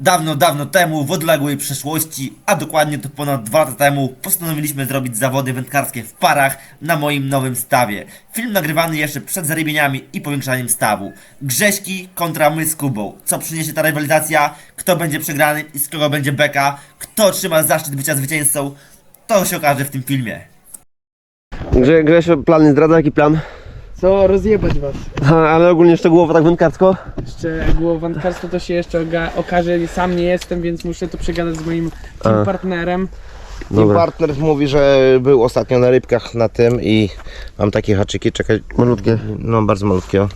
Dawno, dawno temu, w odległej przeszłości, a dokładnie to ponad dwa lata temu, postanowiliśmy zrobić zawody wędkarskie w parach na moim nowym stawie. Film nagrywany jeszcze przed zarybieniami i powiększaniem stawu. Grześki kontra my z Kubą. Co przyniesie ta rywalizacja? Kto będzie przegrany i z kogo będzie beka? Kto otrzyma zaszczyt bycia zwycięzcą? To się okaże w tym filmie. Grze, Grzesio plan nie zdradza, jaki plan? Co rozjebać was? Ha, ale ogólnie szczegółowo tak wędkarsko? Szczegółowo wędkarstwo to się jeszcze oga- okaże, sam nie jestem, więc muszę to przegadać z moim team partnerem. Team Dobra. partner mówi, że był ostatnio na rybkach na tym i mam takie haczyki, czekaj. Malutkie. No bardzo malutkie. o.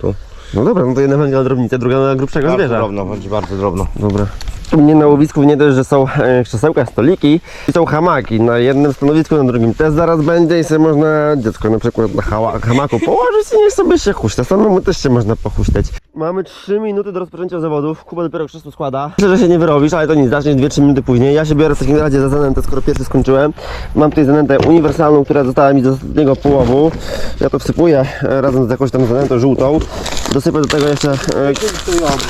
Tu. No dobra, no to jedna będzie na drobnicę, druga na grubszego Bardzo zwierza. drobno, będzie bardzo drobno. Dobra. Mnie na łowisku nie dość, że są e, krzesełka, stoliki i są hamaki. Na jednym stanowisku, na drugim też zaraz będzie i sobie można dziecko na przykład na hamaku położyć i niech sobie się huśta. Samemu też się można pochuśtać. Mamy 3 minuty do rozpoczęcia zawodów. Kuba dopiero krzesło składa. Myślę, że się nie wyrobisz, ale to nic, zaczniesz 2-3 minuty później. Ja się biorę w takim razie za zanętę, skoro pierwszy skończyłem. Mam tutaj zanętę uniwersalną, która została mi z ostatniego połowu. Ja to wsypuję e, razem z jakąś tam zanętą żółtą. Dosypię do tego jeszcze e,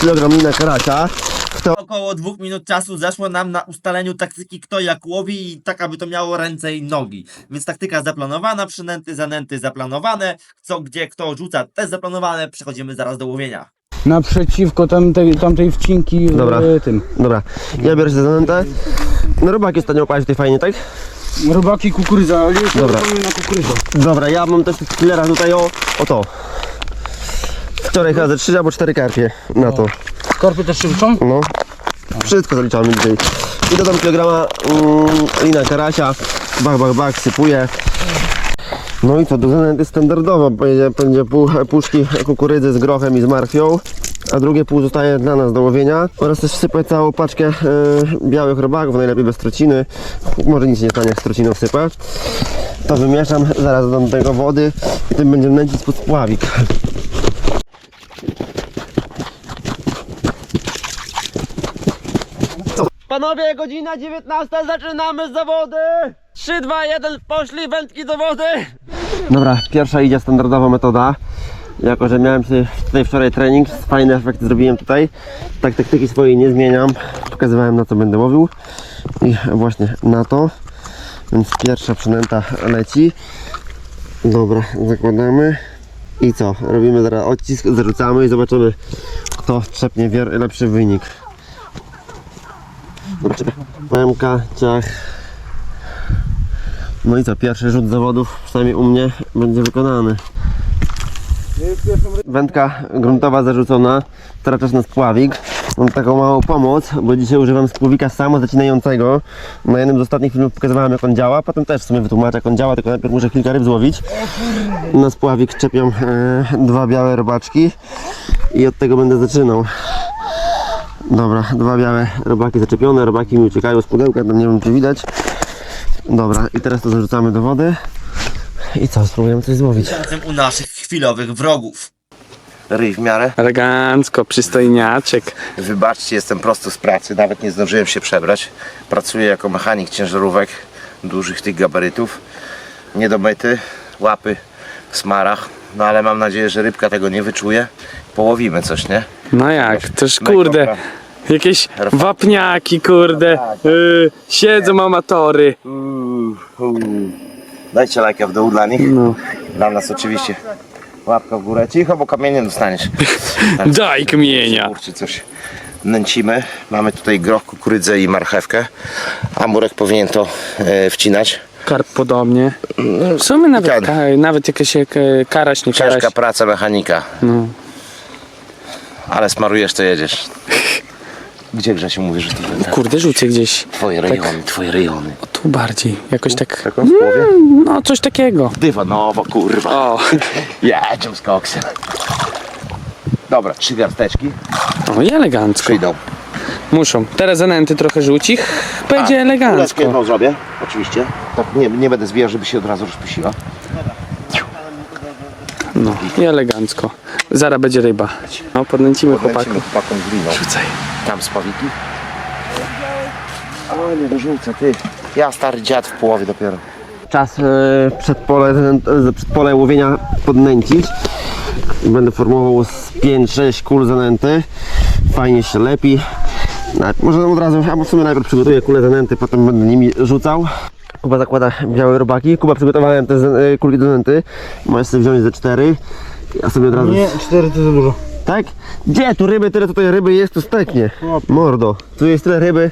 kilogram lina karasia. W to Około dwóch minut czasu zeszło nam na ustaleniu taktyki kto jak łowi i tak aby to miało ręce i nogi. Więc taktyka zaplanowana, przynęty, zanęty zaplanowane, co gdzie kto rzuca też zaplanowane, przechodzimy zaraz do łowienia. Naprzeciwko tamtej, tamtej wcinki w Dobra. e, tym. Dobra, ja biorę się za zanętę. No robaki ostatnio łapałeś tutaj fajnie, tak? Robaki, kukurydza, ale już Dobra. na kukurydzę. Dobra, ja mam też killera tutaj o, o to. Wczoraj chyba ze 3 albo 4 karpie na to. Skorpy też się? No. Wszystko zaliczamy dzisiaj. I dodam kilograma mm, lina karasia. Bach, bach, bach, sypuję. No i co, do zanęty standardowo będzie, będzie pół puszki kukurydzy z grochem i z marchwią. A drugie pół zostaje dla nas do łowienia. Oraz też wsypę całą paczkę e, białych robaków, najlepiej bez trociny. Może nic nie stanie, jak z trociną wsypę. To wymieszam, zaraz dodam do tego wody i tym będziemy nęcić pod spławik. Panowie, godzina 19, zaczynamy zawody! 3, 2, 1, poszli wędki do wody! Dobra, pierwsza idzie standardowa metoda. Jako, że miałem sobie tutaj wczoraj trening, fajny efekt zrobiłem tutaj. Tak taktyki swojej nie zmieniam. Pokazywałem na co będę łowił. I właśnie na to. Więc pierwsza przynęta leci. Dobra, zakładamy. I co? Robimy zaraz odcisk, zrzucamy i zobaczymy kto trzepnie lepszy wynik. Zobaczymy. Ciach. No i co, pierwszy rzut zawodów, przynajmniej u mnie, będzie wykonany. Wędka gruntowa zarzucona, teraz czas na spławik. Mam taką małą pomoc, bo dzisiaj używam spławika samo zacinającego. Na jednym z ostatnich filmów pokazywałem jak on działa, potem też w sumie wytłumaczę jak on działa, tylko najpierw muszę kilka ryb złowić. Na spławik czepiam e, dwa białe robaczki i od tego będę zaczynał. Dobra, dwa białe robaki zaczepione, robaki mi uciekają z pudełka, tam nie wiem czy widać. Dobra, i teraz to zarzucamy do wody. I co, spróbujemy coś złowić. Razem u naszych chwilowych wrogów. Ryj w miarę. Elegancko, przystojniaczek. Wybaczcie, jestem prosto z pracy, nawet nie zdążyłem się przebrać. Pracuję jako mechanik ciężarówek dużych tych gabarytów. Niedomyty, łapy w smarach. No ale mam nadzieję, że rybka tego nie wyczuje. Połowimy coś, nie? No jak, Mega kurde, jakieś wapniaki kurde, yy, siedzą amatory. Uuu, uuu. Dajcie lajka w dół dla nich. No. Dla nas oczywiście. Łapka w górę. Cicho, bo kamienie dostaniesz. Daj kmienia. Kurczę, coś nęcimy. Mamy tutaj groch, kukurydzę i marchewkę. Amurek powinien to e, wcinać. Karp podobnie. W sumie nawet, Ten. ka, nawet jakaś jak, e, karaś, nie karaś. Ciężka praca mechanika. No. Ale smarujesz, to jedziesz. Gdzie Grzesiu mówisz, że to te Kurde, rzucę gdzieś. twoje rejony, twoje rejony. O, tu bardziej, jakoś tak, Taką w głowie? no coś takiego. Dywanowo, kurwa. O, Jedziemy z koksem. Dobra, trzy garsteczki o i elegancko. przyjdą. Muszą. Teraz zanęty trochę rzuci. Będzie Kuleczkę elegancko. jedną zrobię, oczywiście. Tak nie, nie będę zbijał, żeby się od razu rozpuściła. No i elegancko. Zaraz będzie ryba. No, podnęcimy chłopakom z liną. Rzucaj. Tam spawiki. O, nie dorzucę, ty. Ja stary dziad w połowie dopiero. Czas e, przed, pole, e, przed pole łowienia podnęcić. Będę formował z 5-6 kul zanęty. Fajnie się lepi. Najpierw, może od razu, albo w sumie najpierw przygotuję kulę zanęty, potem będę nimi rzucał. Kuba zakłada białe robaki. Kuba przygotowałem te y, kulki zanęty. Możesz sobie wziąć ze cztery. Ja sobie od razu... Nie, cztery to za dużo. Tak? Gdzie tu ryby? Tyle tutaj ryby jest, to steknie. Mordo. Tu jest tyle ryby.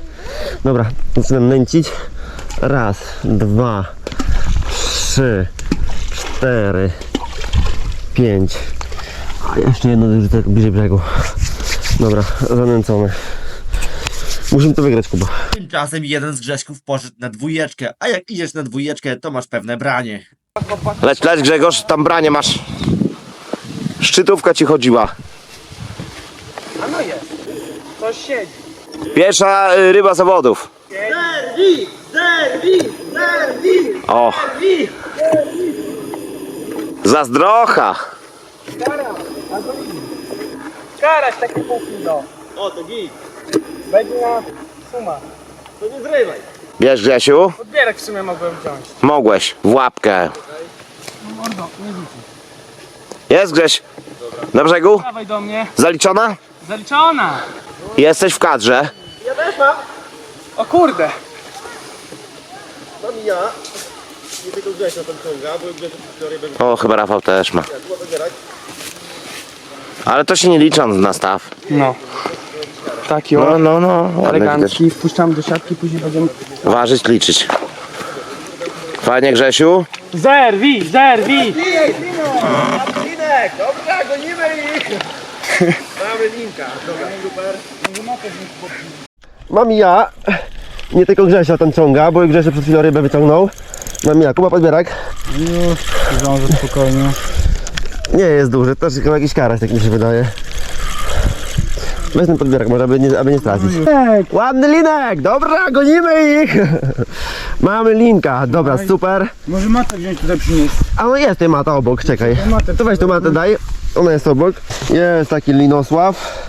Dobra, zaczynam nęcić. Raz, dwa, trzy, cztery, pięć. A jeszcze jedno tak bliżej brzegu. Dobra, zanęcone. Musimy to wygrać, Kuba. Tymczasem jeden z Grześków poszedł na dwójeczkę, a jak idziesz na dwójeczkę, to masz pewne branie. Leć, leć Grzegorz, tam branie masz. Szczytówka ci chodziła. A no jest. Coś siedzi. Pierwsza y, ryba zawodów. O. Zazdrocha. Karaś taki pół kilo. O, to git. Będzie na suma. Bierz Grzesiu. Podbierak w sumie mogłem wziąć. Mogłeś. W łapkę. Mordo, nie rzucić. Jest Grześ. Na brzegu? Dawaj do mnie. Zaliczona? Zaliczona. Jesteś w kadrze. O kurde. O, chyba Rafał też ma. Ale to się nie liczy on na staw. No. Taki No, o. no, no. ładny widać. Elegancki. Wpuszczamy do siatki, później będziemy... Ważyć, liczyć. Fajnie Grzesiu. Zerwi, zerwi. Mam ja. Nie tylko Grzesia ten ciąga, bo Grzesio przed chwilą rybę wyciągnął. Mam ja. Kuba podbierak. Już, zdążę spokojnie. Nie jest duży, też chyba jakiś karaś, tak mi się wydaje. Weź ten podbierak, może aby nie, aby nie stracić. Ładny linek! Dobra, gonimy ich! Mamy linka, dobra, super. Może matę wziąć tutaj przynieść. A no jest tutaj mata obok, czekaj. To weź tu matę daj. Ona jest obok. Jest taki linosław.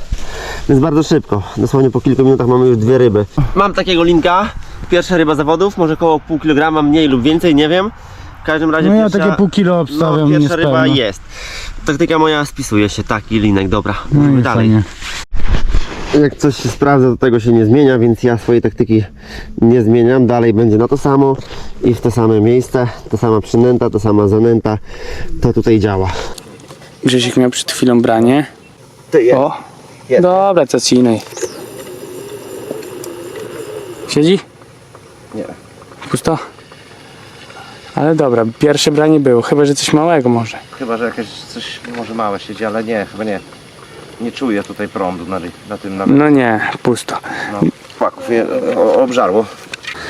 Więc bardzo szybko. Dosłownie po kilku minutach mamy już dwie ryby. Mam takiego linka. Pierwsza ryba zawodów, może około pół kilograma, mniej lub więcej, nie wiem. W każdym razie No ja pierwsza, takie pół kilo obstawiam, no, pierwsza ryba jest. Taktyka moja spisuje się, taki linek, dobra. No dalej. fajnie. Jak coś się sprawdza, to tego się nie zmienia, więc ja swojej taktyki nie zmieniam. Dalej będzie na to samo i w to same miejsce, ta sama przynęta, ta sama zanęta. To tutaj działa. Grzesiek miał przed chwilą branie. Ty je. O. Jest. Dobra, co ci innej. Siedzi? Nie. Pusto? Ale dobra, pierwsze branie było, chyba że coś małego może. Chyba, że jakieś coś może małe siedzi, ale nie, chyba nie. Nie czuję tutaj prądu na, na tym nawet. No nie, pusto. No, płaków je o- obżarło.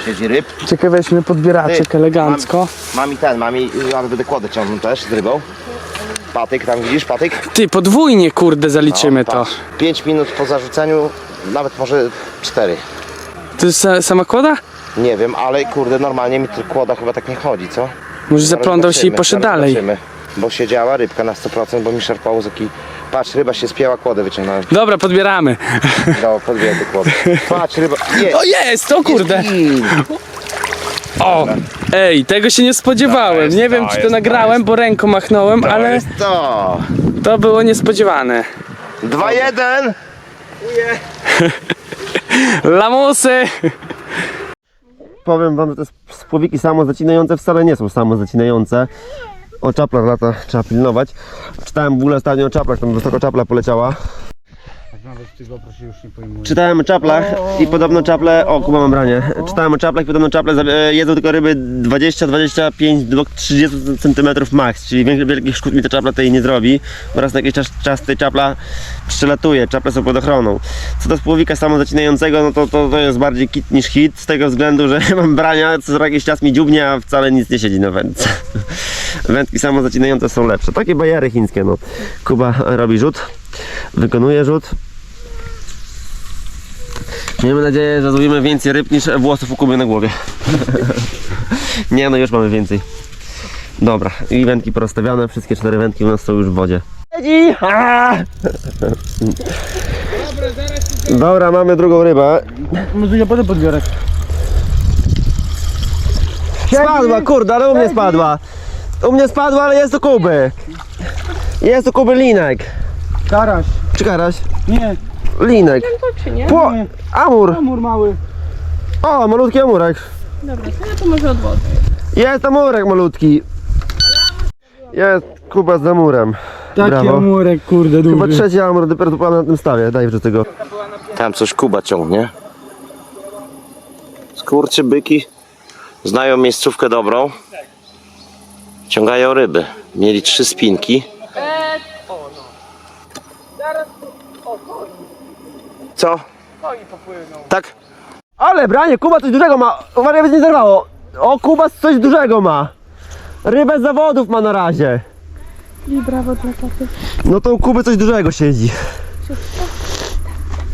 Siedzi ryb. Ciekawe, weźmy podbieraczek Ty, elegancko. Mam, mam i ten, mam i, ale będę kłodę ciągnął też z rybą. Patyk, tam widzisz, patyk? Ty, podwójnie kurde zaliczymy No, to. patrz. Pięć minut po zarzuceniu, nawet może cztery. To jest sa- sama kłoda? Nie wiem, ale kurde, normalnie mi to kłoda chyba tak nie chodzi, co? Może zaplądał się i poszedł dalej. Bo siedziała rybka na 100%, bo mi szarpało z oki. Patrz, ryba się spięła, kłodę wyciągnąłem. Dobra, podbieramy. Dało podbiję do kłody. Patrz, ryba. Nie, O jest, o kurde. O! Ej, tego się nie spodziewałem. jest, Nie wiem to czy to jest, nagrałem, bo ręką machnąłem, to ale jest to. to było niespodziewane. 2-1. Lamusy! Powiem wam, że te spłowiki samozacinające wcale nie są samozacinające. O czaplach lata trzeba pilnować. Czytałem w ogóle ostatnio o czaplach, tam wysoko czapla poleciała. Nawet w tych GoPro się już nie pojmuje. Czytałem o czaplach i podobno czaple, o Kuba mam branie, czytałem o czaplach i podobno czaple za- e, jedzą tylko ryby 20, 25 do 30 cm max, czyli większych wielkich szkód mi ta czapla tej nie zrobi. Oraz na jakiś czas, czas tej czapla przelatuje, czaple są pod ochroną. Co do spłowika samozacinającego, no to, to, to jest bardziej kit niż hit, z tego względu, że mam brania, co jakiś czas mi dziubnie, a wcale nic nie siedzi na wędce. Wędki samozacinające są lepsze. Takie bajery chińskie, no. Kuba robi rzut, wykonuje rzut, Miejmy nadzieję, że złowimy więcej ryb niż włosów u Kuby na głowie. Nie no, już mamy więcej. Dobra, i wędki porozstawiane, wszystkie cztery wędki u nas są już w wodzie. Dobra, mamy drugą rybę. Może ja potem podbiorę. Spadła, kurde, ale u mnie spadła. U mnie spadła, ale jest u Kuby. Jest u Kuby linek. Karaś. Czy karaś? Nie. Linek. To czy nie? Pło... Amur. Amur mały. O, malutki amurek. Dobra, to ja to może odwodzę. Jest amurek malutki. Jest Kuba z amurem. Taki Brawo. amurek, kurde, duży. Chyba trzeci amur dopiero tu na tym stawie. Daj wrzucę go. Tam coś Kuba ciągnie. Skurczy byki znają miejscówkę dobrą. Ciągają ryby. Mieli trzy spinki. Co? Tak? Ale branie, Kuba coś dużego ma. Uważaj, by nie zerwało. O, Kuba coś dużego ma. Rybę zawodów ma na razie. I brawo dla taty. No to u Kuby coś dużego siedzi.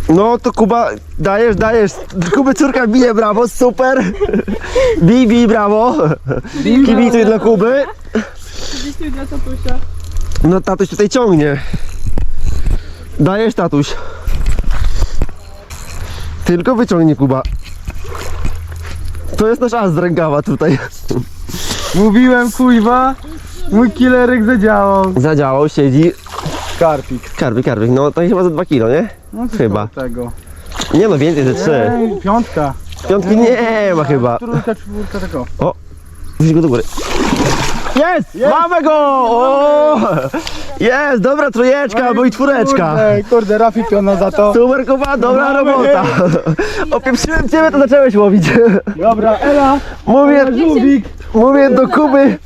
No to Kuba, dajesz, dajesz. Kuby córka bije, brawo, super. Bij, bij, brawo. Kibicuj dla Kuby. Dziękuję dla tatusia. No tatuś tutaj ciągnie. Dajesz tatuś. Tylko wyciągnie Kuba. To jest nasz as z rękawa tutaj. Mówiłem, kuźwa. Mój killerek zadziałał. Zadziałał, siedzi. Karpik. Karpik, karpik, no to chyba za 2 kilo, nie? No to Chyba. Tego. Nie no, więcej ze 3. Ej, piątka. Piątki nie ma chyba. Trójka, czwórka, tego. Wrzuć go do góry. Jest! Mamy go! O! Jest! Dobra trójeczka, bo i czwóreczka. Kurde, kurde, Rafi piona za to. Super Kuba, dobra Mamy. robota. Opieprzyłem ciebie, to zacząłeś łowić. Dobra, Ela. Mówię, Żółwik. mówię do Kuby.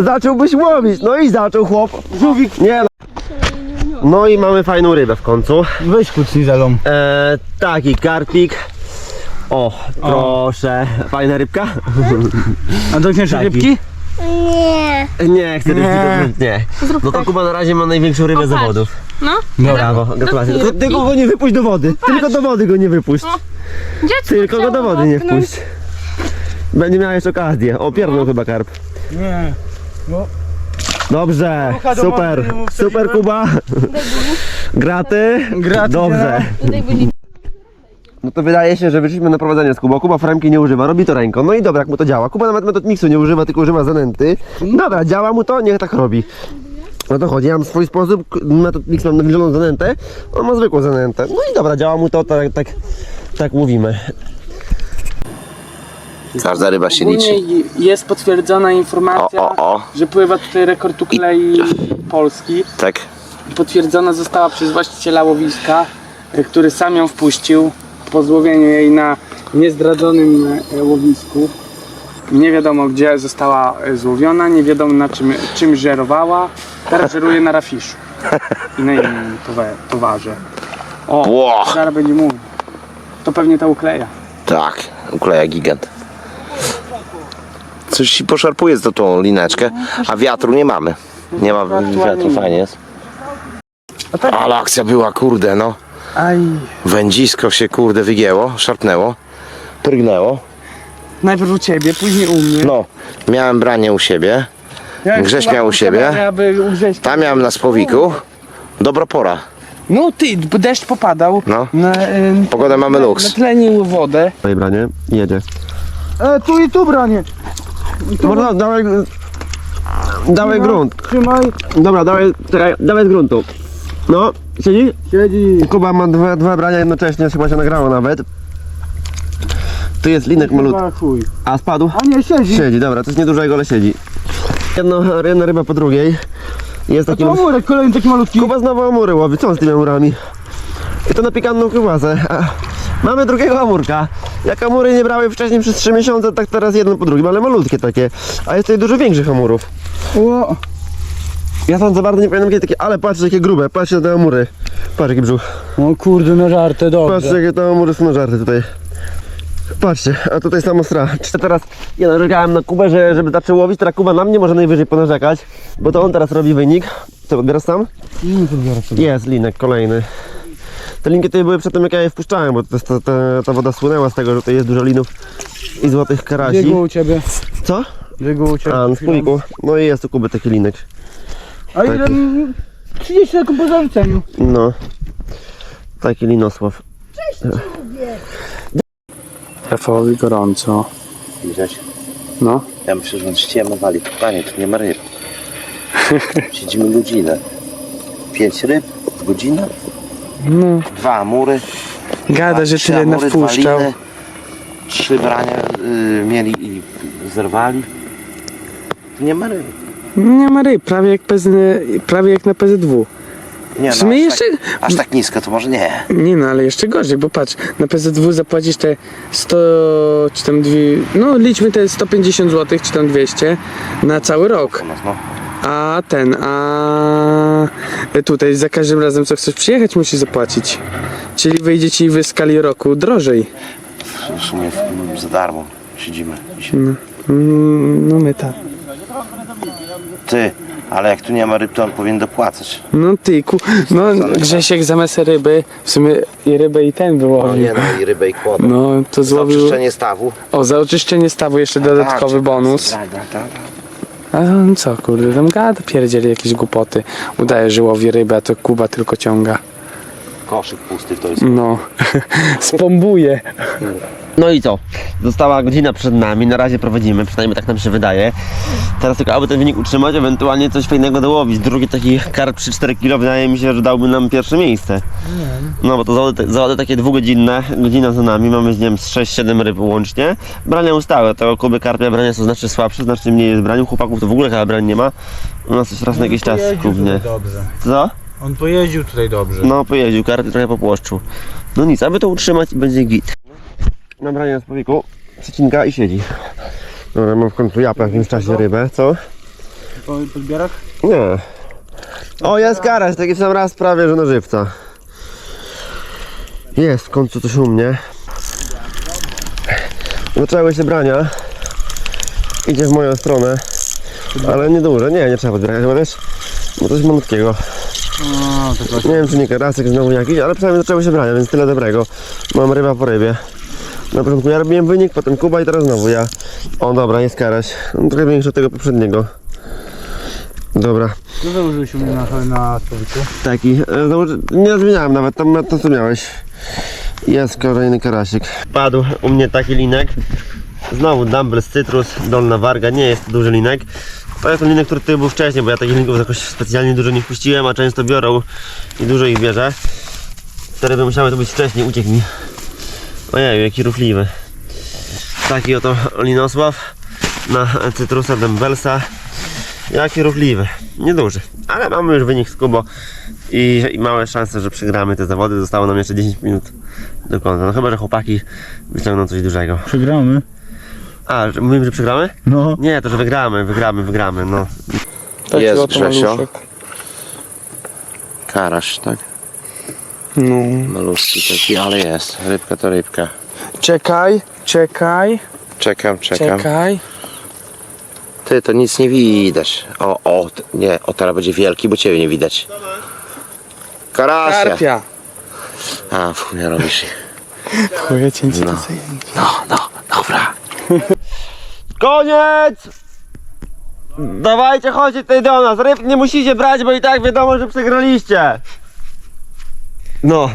Zacząłbyś łowić. No i zaczął chłop. Żółwik. Nie no. No i mamy fajną rybę w końcu. Weź kucnij zelą. E, taki karpik. O, proszę. Fajna rybka? A dotkniesz Taki. rybki? Nie. Nie, chcę rybki dotknąć, nie. No to Kuba na razie ma największą rybę zawodów. No. Brawo, gratulacje. Tylko, tylko go nie wypuść do wody. Tylko do wody go nie wypuść. Dziecko Tylko go do chciało wody nie dotknąć. wpuść. Będzie miał jeszcze okazję. O, pierdolą chyba karp. Nie. Dobrze, Rucha do super, super Kuba. Graty. Graty, Dobrze. No to wydaje się, że wyszliśmy na prowadzenie z Kubą. Kuba framki nie używa, robi to ręką. No i dobra, jak mu to działa. Kuba nawet metod miksu nie używa, tylko używa zanęty. Dobra, działa mu to, niech tak robi. No to chodzi, ja mam swój sposób, metod mix mam nawilżoną zanętę, on ma zwykłą zanętę. No i dobra, działa mu to, tak, tak, tak mówimy. Każda ryba się liczy. Ogólnie jest potwierdzona O, informacja, o, o. że pływa tutaj rekord uklei Polski. Tak. Potwierdzona została przez właściciela łowiska, który sam ją wpuścił po złowieniu jej na niezdradzonym e, łowisku. Nie wiadomo gdzie została e, złowiona, nie wiadomo na czym, czym żerowała. Teraz żeruje na rafiszu i na innym towa- towarze. O, Ło. zaraz będzie mówił. To pewnie ta ukleja. Tak, ukleja gigant. Coś ci poszarpuje za tą lineczkę, a wiatru nie mamy. Nie ma wiatru, fajnie jest. Ale akcja była, kurde, no. Aj. Wędzisko się, kurde, wygięło, szarpnęło, prygnęło. Najpierw u ciebie, później u mnie. No, miałem branie u siebie, Ja Grześ miał u siebie. tam miałem na spowiku. Dobra pora. No ty, bo deszcz popadał. No. Na, ym, Pogodę mamy luks. Natlenił wodę. Daj branie, jedzie. E, tu i tu branie. Dobra, dawaj, dawaj grunt. Trzymaj. Dobra, dawaj, czekaj, dawaj z gruntu. No, siedzi? Siedzi. Kuba ma dwa, dwa brania jednocześnie, chyba się nagrało nawet. Tu jest linek malutki. Chuj. A spadł? A nie, siedzi. Siedzi, dobra, to jest niedużego, ale siedzi. Jedno, jedna ryba po drugiej. Jest A taki... amurek, kolejny taki malutki. Kuba znowu amury łowi, co on z tymi amurami? I to na piekanną kiełbasę. A, Mamy drugiego amurka. Jak amury nie brały wcześniej przez 3 miesiące, tak teraz jedno po drugim, ale malutkie takie. A jest tutaj dużo większych amurów. O, Ja tam za bardzo nie pamiętam kiedy takie, ale patrzcie jakie grube, patrzcie na te amury. Patrz jaki brzuch. o kurde, na żartę, Patrzcie dobrze. jakie to amury są żarty tutaj. Patrzcie, a tutaj samo stra. Teraz ja narzekałem na Kubę, że, żeby zaczął łowić, teraz Kuba na mnie może najwyżej ponarzekać, bo to on teraz robi wynik. Co, grasz sam? Nie, tu biorę sobie. Jest linek kolejny. Te linki tutaj były przed tym jak ja je wpuszczałem, bo to, to, to, ta woda słynęła z tego, że tutaj jest dużo linów i złotych karasi. Biegu u ciebie. Co? Biegu u ciebie. A, na słoiku. No i jest u Kuby taki linek. A ile? mm, 30 sekund po zarzuceniu. No. Taki linosław. Rafałowi gorąco. Grześ, No. ja myślę, że on ściemowali. Panie, tu nie ma ryb. Siedzimy godzinę. Pięć ryb w godzinę? No, dwa amury. gada, że tyle nawpuszczał. liny, Trzy brania y, mieli i zerwali. Tu nie ma ryb. Nie ma ryb, prawie jak, PZ, prawie jak na PZW. Nie, W sumie aż jeszcze... Tak, aż tak nisko to może nie. Nie no, ale jeszcze gorzej, bo patrz, na PZW zapłacisz te 100, czy tam dwie, no liczmy te 150 zł, czy tam 200 na cały rok. U nas, no. A ten, a tutaj za każdym razem co chcesz przyjechać musisz zapłacić. Czyli wyjdzie ci w skali roku drożej. W sumie w- za darmo siedzimy. dzisiaj. Mm, No my tak. Ty, ale jak tu nie ma ryb, to on powinien dopłacać. No ty, ku, no Grzesiek zamiast ryby, w sumie i rybę i ten No wyłowił. nie no, i rybę i kłodę. No to Za złowił, oczyszczenie stawu. o za oczyszczenie stawu jeszcze dodatkowy Tak, bonus. Tak, tak, tak. A on co, kurde, tam gada, pierdzieli jakieś głupoty. Udaje, że łowi rybę, a to Kuba tylko ciąga. Koszyk pusty to jest. No, spombuje. No i co? Została godzina przed nami, na razie prowadzimy, przynajmniej tak nam się wydaje. Teraz tylko aby ten wynik utrzymać, ewentualnie coś fajnego dołowić. Drugi taki karp 3-4 kg wydaje mi się, że dałby nam pierwsze miejsce. No bo to zawody, zawody takie dwugodzinne, godzina za nami, mamy z nim z 6-7 ryb łącznie. Brania ustałe, tego Kuby karpia brania są znacznie słabsze, znacznie mniej jest braniu, chłopaków to w ogóle chyba brań nie ma. U nas coś raz na jakiś czas głównie. Dobrze. Co? On pojeździł tutaj dobrze. No pojeździł, karpie trochę popłoszczył. No nic, aby to utrzymać będzie git. Nabranie z powiku, przecinka i siedzi. Dobra, mam w końcu ja po jakimś czasie rybę, co? Po podbierak? Nie. O, jest karaś, taki sam raz prawie, że na żywca. Jest w końcu coś u mnie. Zaczęły się brania. Idzie w moją stronę. Ale nieduże, nie, nie trzeba podbierać, bo wiesz, bo coś malutkiego. Nie wiem czy nie karasek znowu jakiś, ale przynajmniej zaczęły się brania, więc tyle dobrego. Mam ryba po rybie. Na początku ja robiłem wynik, potem Kuba i teraz znowu ja. O dobra, jest karaś. No, trochę większy od tego poprzedniego. Dobra, Co założyłeś u mnie na, na stołku? taki. e, założy- Nie zmieniałem nawet, tam to co miałeś. Jest kolejny karasik. Padł u mnie taki linek. Znowu dumbbell z cytrus, dolna warga, nie jest to duży linek. To jest ten linek, który tutaj był wcześniej, bo ja takich linków jakoś specjalnie dużo nie wpuściłem, a często biorą i dużo ich bierze. Te ryby musiały to być wcześniej, uciekł mi. Ojej, jaki ruchliwy. Taki oto linosław na cytrusa dumbbellsa. Jaki ruchliwy. Nieduży, ale mamy już wynik z Kubo i, i małe szanse, że przegramy te zawody. Zostało nam jeszcze 10 minut do końca. No chyba, że chłopaki wyciągną coś dużego. Przegramy. A, że mówimy, że przegramy? No. Nie, to że wygramy, wygramy, wygramy, no. Jest Grzesio. Karaś, tak? No. Malutki taki, ale jest. Rybka to rybka. Czekaj, czekaj, Czekam, czekam. czekaj. Ty, to nic nie widać. O, o, nie, o teraz będzie wielki, bo ciebie nie widać. Karasia. Karpia. A, fu, nie robisz. Chuje cię No. No, no, dobra. Koniec! Dawajcie, chodźcie tutaj do nas. Ryb nie musicie brać, bo i tak wiadomo, że przegraliście. No.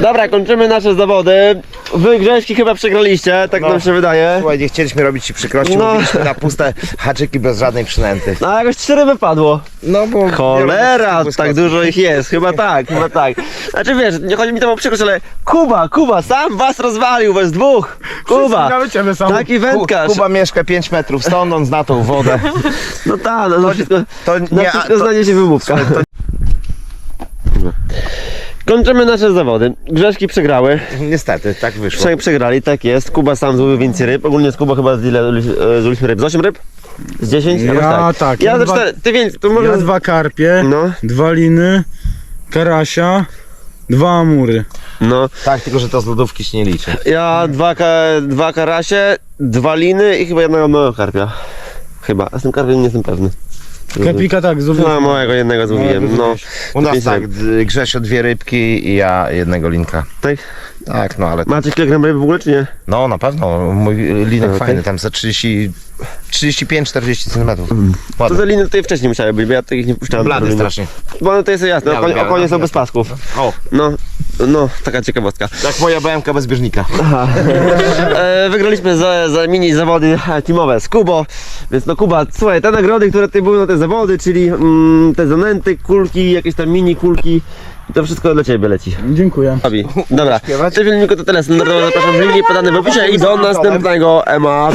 Dobra, kończymy nasze zawody. Wy Grześki chyba przegraliście, tak No. nam się wydaje. Słuchaj, nie chcieliśmy robić ci przykrości, No. mówiliśmy na puste haczyki bez żadnej przynęty. No jakoś trzy ryby padło. No bo... Cholera, tak dużo ich jest, chyba tak, chyba tak. Znaczy wiesz, nie chodzi mi tam o przykrość, ale Kuba, Kuba, sam was rozwalił, was dwóch. Kuba, Nawet ciebie sam. taki wędkarz. Kuba mieszka 5 metrów stąd, on zna tą wodę. No tak, no, no wszystko, To na nie, a, wszystko to, znajdzie się wymówka. Kończymy nasze zawody. Grzeszki przegrały. niestety, tak wyszło. Prze przegrali, tak jest. Kuba sam złowił więcej ryb. Ogólnie z Kuba chyba z ile e, złowiliśmy ryb? Z 8 ryb? Z 10? Ja Jakoś tak, Ja ja ze dwa- 4. Ty więcej, to może... Ja dwa karpie, No, dwa liny, karasia, dwa amury. no. Tak, tylko że to z lodówki się nie liczy. Ja dwa, ka dwa karasie, dwa liny i chyba jednego małego karpia. Chyba, a z tym karpiem nie jestem pewny. Kapika tak, No, zdobyłem. małego jednego złowiłem, no. U nas tak, d- Grzesio dwie rybki i ja jednego linka. Tak? Tak, no ale... Macie kilogram ryby w ogóle, czy nie? No na pewno, mój linek Okej. fajny, tam za 30... 35-40 cm. To Ładny. te liny tutaj wcześniej musiały być, bo ja takich nie puszczałem. Blady strasznie. Bo no to jest jasne, Białe, okonie, białe, no, są bez pasków. O, No, no, taka ciekawostka. jak moja BMK bez bieżnika. E, wygraliśmy za, za mini zawody e, teamowe z Kubo, więc no Kuba, słuchaj, te nagrody, które tutaj były na te zawody, czyli mm, te zanęty, kulki, jakieś tam mini kulki I to wszystko dla ciebie leci. Dziękuję. Fabi. Dobra, w tym filmiku to tyle. Standardowo zapraszam w linii podane w opisie i do następnego Ema.